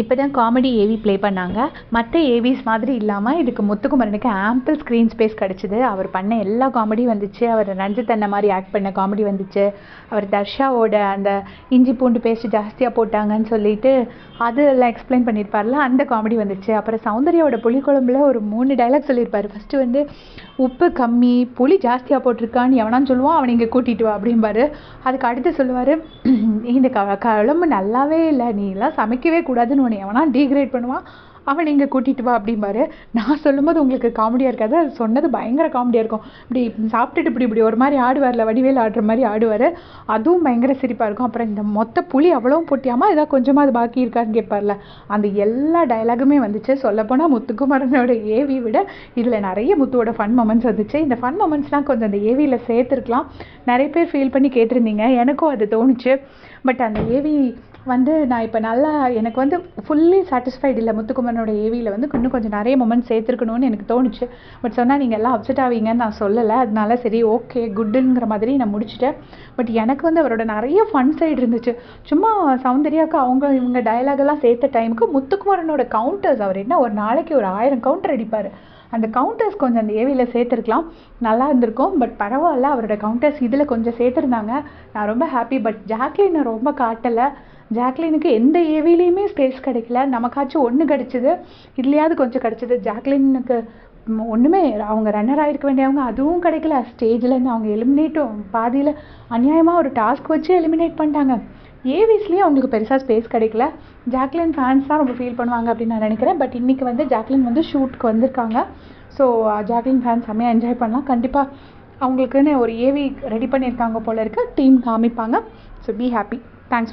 இப்போ தான் comedy AV play பண்ணாங்க. மற்ற ஏவிஸ் மாதிரி இல்லாமல் இதுக்கு முத்துக்குமரனுக்கு ஆம்பிள் ஸ்க்ரீன் ஸ்பேஸ் கிடச்சிது. அவர் பண்ண எல்லா காமெடியும் வந்துச்சு. அவர் ரஞ்சித் அண்ணன் மாதிரி ஆக்ட் பண்ண காமெடி வந்துச்சு. அவர் தர்ஷாவோட அந்த இஞ்சி பூண்டு பேஸ்ட் ஜாஸ்தியாக போட்டாங்கன்னு சொல்லிட்டு அது எல்லாம் எக்ஸ்பிளைன் பண்ணியிருப்பார்ல அந்த காமெடி வந்துச்சு. அப்புறம் சௌந்தர்யாவோட புளிக்குழம்புல ஒரு மூணு டைலாக் சொல்லியிருப்பார். ஃபஸ்ட்டு வந்து உப்பு கம்மி புளி ஜாஸ்தியாக போட்டிருக்கான்னு எவனான்னு சொல்லுவான் அவனை இங்கே கூட்டிகிட்டு வா அப்படிம்பாரு. அதுக்கு அடுத்து சொல்லுவார் இந்த க குழம்பு நல்லாவே இல்லை. நீ எல்லாம் சமைக்கவே கூடாதுன்னு உன்னை எவனா டீக்ரேட் பண்ணுவான் அவனை இங்கே கூட்டிகிட்டு வா அப்படிம்பாரு. நான் சொல்லும்போது உங்களுக்கு காமெடியாக இருக்காது. அது சொன்னது பயங்கர காமெடியாக இருக்கும். இப்படி சாப்பிட்டுட்டு இப்படி இப்படி ஒரு மாதிரி ஆடுவார்ல வடிவேல் ஆடுற மாதிரி ஆடுவார். அதுவும் பயங்கர சிரிப்பாக இருக்கும். அப்புறம் இந்த மொத்த புளி அவ்வளோவும் பொட்டியாமா ஏதாவது கொஞ்சமாக அது பாக்கி இருக்கான்னு கேட்பார்ல. அந்த எல்லா டயலாகுமே வந்துச்சு. சொல்லப்போனால் முத்துக்குமரனோட ஏவி விட இதில் நிறைய முத்துவோட ஃபன் மொமெண்ட்ஸ் வந்துச்சு. இந்த ஃபன் மொமெண்ட்ஸ்லாம் கொஞ்சம் அந்த ஏவியில் சேர்த்துருக்கலாம். நிறைய பேர் ஃபீல் பண்ணி கேட்டிருந்தீங்க. எனக்கும் அது தோணுச்சு. பட் அந்த ஏவி வந்து நான் இப்போ நல்லா எனக்கு வந்து ஃபுல்லி சாட்டிஸ்ஃபைடு இல்லை முத்துக்குமரனோட ஏவியில் வந்து இன்னும் கொஞ்சம் நிறைய மொமெண்ட் சேர்த்துருக்கணும்னு எனக்கு தோணுச்சு. பட் சொன்னால் நீங்கள் எல்லாம் அப்செட் ஆவீங்கன்னு நான் சொல்லலை. அதனால சரி ஓகே குட்டுங்கிற மாதிரி நான் முடிச்சிட்டேன். பட் எனக்கு வந்து அவரோட நிறைய ஃபன் சைடு இருந்துச்சு. சும்மா சௌந்தர்யாவுக்கு அவங்க இவங்க டயலாகெல்லாம் சேர்த்த டைமுக்கு முத்துக்குமரனோட கவுண்டர்ஸ் அவர் என்ன ஒரு நாளைக்கு ஒரு ஆயிரம் கவுண்டர் அடிப்பார். அந்த கவுண்டர்ஸ் கொஞ்சம் அந்த ஏவியில் சேர்த்துருக்கலாம். நல்லா இருந்திருக்கும். பட் பரவாயில்ல அவரோட கவுண்டர்ஸ் இதில் கொஞ்சம் சேர்த்துருந்தாங்க. நான் ரொம்ப ஹாப்பி பட் ஜாக்லினை ரொம்ப காட்டலை. ஜாக்லினுக்கு எந்த ஏவிலையுமே ஸ்பேஸ் கிடைக்கல. நமக்காச்சும் ஒன்று கிடச்சிது. இதுலையாவது கொஞ்சம் கிடச்சிது. ஜாக்லினுக்கு ஒன்றுமே அவங்க ரன்னர் ஆகிருக்க வேண்டியவங்க அதுவும் கிடைக்கல. ஸ்டேஜ்லேருந்து அவங்க எலிமினேட்டும் பாதியில் அநியாயமாக ஒரு டாஸ்க் வச்சு எலிமினேட் பண்ணிட்டாங்க. ஏவிஸ்லேயும் அவங்களுக்கு பெருசாக ஸ்பேஸ் கிடைக்கல. ஜாக்லின் ஃபேன்ஸ் தான் ரொம்ப ஃபீல் பண்ணுவாங்க அப்படின்னு நான் நினைக்கிறேன். பட் இன்றைக்கி வந்து ஜாக்லின் வந்து ஷூட்க்கு வந்திருக்காங்க. ஸோ ஜாக்லின் ஃபேன்ஸ் செம்மையாக என்ஜாய் பண்ணலாம். கண்டிப்பாக அவங்களுக்குன்னு ஒரு ஏவி ரெடி பண்ணியிருக்காங்க போல இருக்குது டீம் காமிப்பாங்க. So be happy thanks